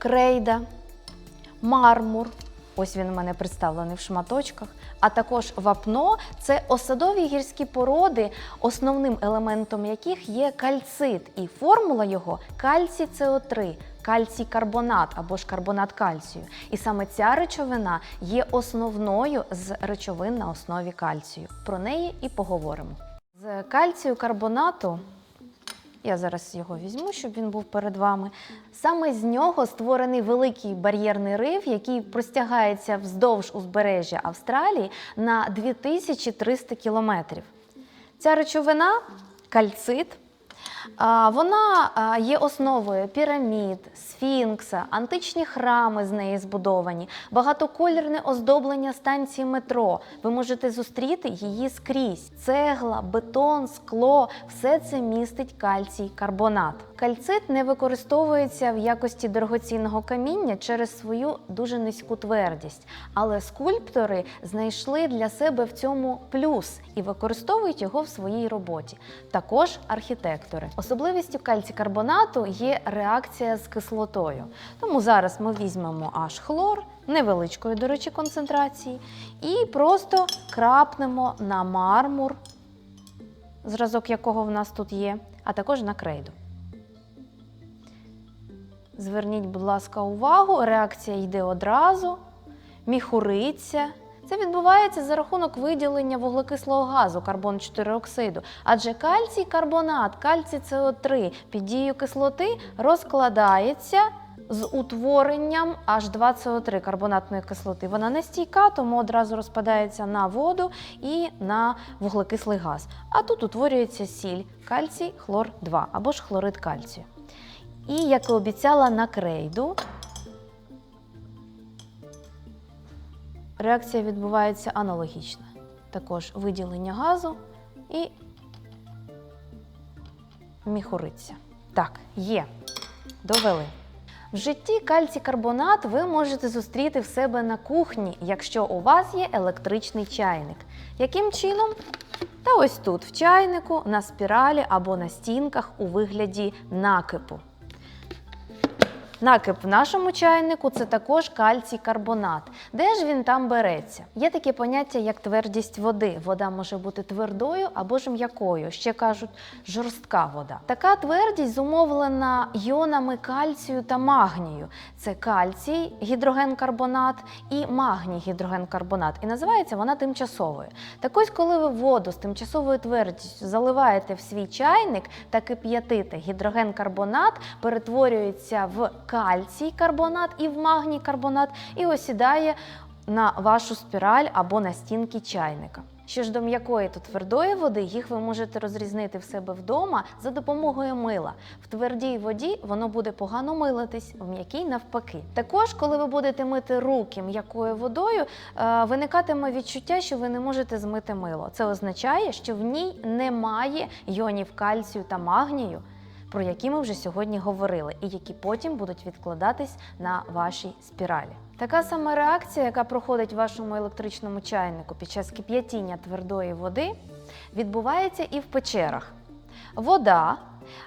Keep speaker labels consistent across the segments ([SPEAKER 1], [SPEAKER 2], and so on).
[SPEAKER 1] крейда, мармур. Ось він у мене представлений в шматочках. А також вапно це осадові гірські породи, основним елементом яких є кальцит, і формула його кальцій СО3, кальцій карбонат або ж карбонат кальцію. І саме ця речовина є основною з речовин на основі кальцію. Про неї і поговоримо. З кальцію карбонату я зараз його візьму, щоб він був перед вами. Саме з нього створений великий бар'єрний риф, який простягається вздовж узбережжя Австралії на 2300 кілометрів. Ця речовина кальцит. Вона є основою пірамід, сфінкса, античні храми з неї збудовані, багатоколірне оздоблення станції метро. Ви можете зустріти її скрізь. Цегла, бетон, скло все це містить кальцій карбонат. Кальцит не використовується в якості дорогоцінного каміння через свою дуже низьку твердість, але скульптори знайшли для себе в цьому плюс і використовують його в своїй роботі. Також архітектори. Особливістю кальцій-карбонату є реакція з кислотою. Тому зараз ми візьмемо аж хлор невеличкої, до речі, концентрації, і просто крапнемо на мармур, зразок якого в нас тут є, а також на крейду. Зверніть, будь ласка, увагу, реакція йде одразу, міхуриться. Це відбувається за рахунок виділення вуглекислого газу карбон 4 оксиду. Адже кальцій карбонат, кальцій СО3 під дією кислоти розкладається з утворенням H2CO3 карбонатної кислоти. Вона не стійка, тому одразу розпадається на воду і на вуглекислий газ. А тут утворюється сіль кальцій хлор 2 або ж хлорид кальцію. І, як і обіцяла на крейду, реакція відбувається аналогічно. Також виділення газу і міхуриться. Так, є. Довели. В житті кальцій-карбонат ви можете зустріти в себе на кухні, якщо у вас є електричний чайник. Яким чином? Та ось тут, в чайнику, на спіралі або на стінках у вигляді накипу. Накип в нашому чайнику це також кальцій карбонат. Де ж він там береться? Є таке поняття, як твердість води. Вода може бути твердою або ж м'якою. Ще кажуть, жорстка вода. Така твердість зумовлена йонами кальцію та магнію. Це кальцій, гідрогенкарбонат і магній гідрогенкарбонат. І називається вона тимчасовою. Так ось, коли ви воду з тимчасовою твердістю заливаєте в свій чайник та кип'ятите, гідрогенкарбонат перетворюється в кальцій карбонат і в магній карбонат і осідає на вашу спіраль або на стінки чайника. Що ж до м'якої та твердої води, їх ви можете розрізнити в себе вдома за допомогою мила. В твердій воді воно буде погано милитись, в м'якій навпаки. Також, коли ви будете мити руки м'якою водою, е, виникатиме відчуття, що ви не можете змити мило. Це означає, що в ній немає йонів кальцію та магнію про які ми вже сьогодні говорили, і які потім будуть відкладатись на вашій спіралі. Така сама реакція, яка проходить в вашому електричному чайнику під час кип'ятіння твердої води, відбувається і в печерах. Вода,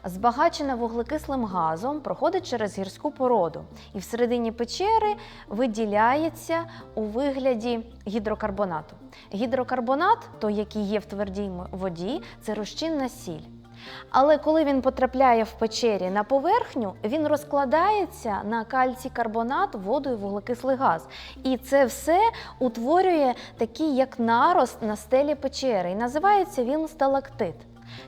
[SPEAKER 1] збагачена вуглекислим газом, проходить через гірську породу, і всередині печери виділяється у вигляді гідрокарбонату. Гідрокарбонат, той, який є в твердій воді, це розчинна сіль. Але коли він потрапляє в печері на поверхню, він розкладається на кальцій карбонат, воду і вуглекислий газ. І це все утворює такий як нарост на стелі печери. І називається він сталактит.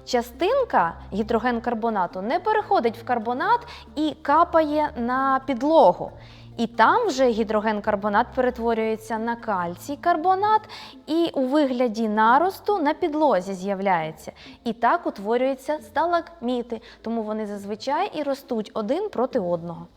[SPEAKER 1] Частинка гідрогенкарбонату не переходить в карбонат і капає на підлогу. І там вже гідрогенкарбонат перетворюється на кальцій карбонат і у вигляді наросту на підлозі з'являється. І так утворюються сталагміти, тому вони зазвичай і ростуть один проти одного.